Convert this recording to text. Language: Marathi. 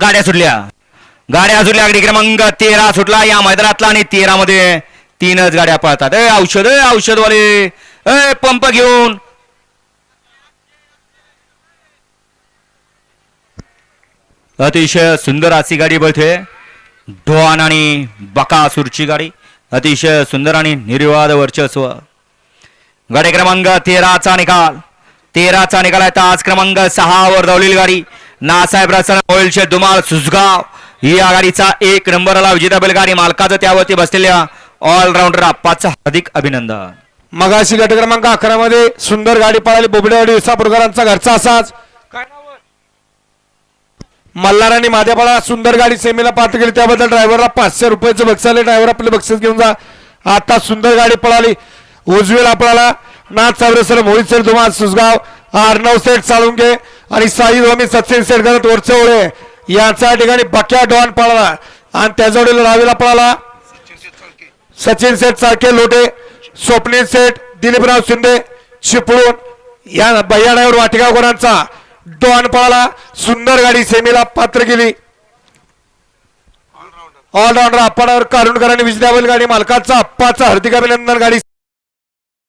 गाड्या सुटल्या. गाड्या सुटल्या गाडी क्रमांक तेरा सुटला. या मैदानातला आणि तेरा मध्ये तीनच गाड्या पळतात. ए औषध औषधवाले. ए पंप घेऊन. अतिशय सुंदर अशी गाडी बळते डोन आणि बकासूरची गाडी. अतिशय सुंदर आणि निर्वाद वर्चस्व. गाडी क्रमांक तेराचा निकाल. तेराचा निकाला आहे. तास क्रमांक सहा वर धावलेली गाडी नासाहेब रसन ओळशे दुमाल सुसगाव या गाडीचा एक नंबरला विजेता बैलगाडी मालकाचं त्यावरती बसलेल्या ऑलराऊंडर आप्पाचं हार्दिक अभिनंदन. मगाशी गट क्रमांक अकरा मध्ये सुंदर गाडी पळाली. बोबडेवाडी विसापूरकरांचा घरचा असाच. मल्हार आणि माध्यापाळा सुंदर गाडी सेमीला पात्र केली. त्याबद्दल ड्रायव्हरला पाचशे रुपयाचं बक्षाले ड्रायव्हर आपले बक्षीस घेऊन जा. आता सुंदर गाडी पळाली. उजवेला आपल्याला नाथ सावरेसर मोहित सर धुमाळ सुसगाव अर्णव सेठ साळुंगे आणि साई धोमी सचिन सेठ करत वरचे ओळे यांच्या ठिकाणी बक्या डॉन पळाला. आणि त्याजवळील रावीला पळाला. सचिन सेठ सारखे लोटे स्वप्नील सेठ दिलीपराव शिंदे चिपळूण या भैयाडावर वाटिकावकरांचा डॉन पळाला. सुंदर गाडी सेमीला पात्र केली. ऑलराऊंडर अप्पाडावर कारुणकरांनी आणि गाडी मालकाचा अप्पाचा हार्दिक अभिनंदन गाडी.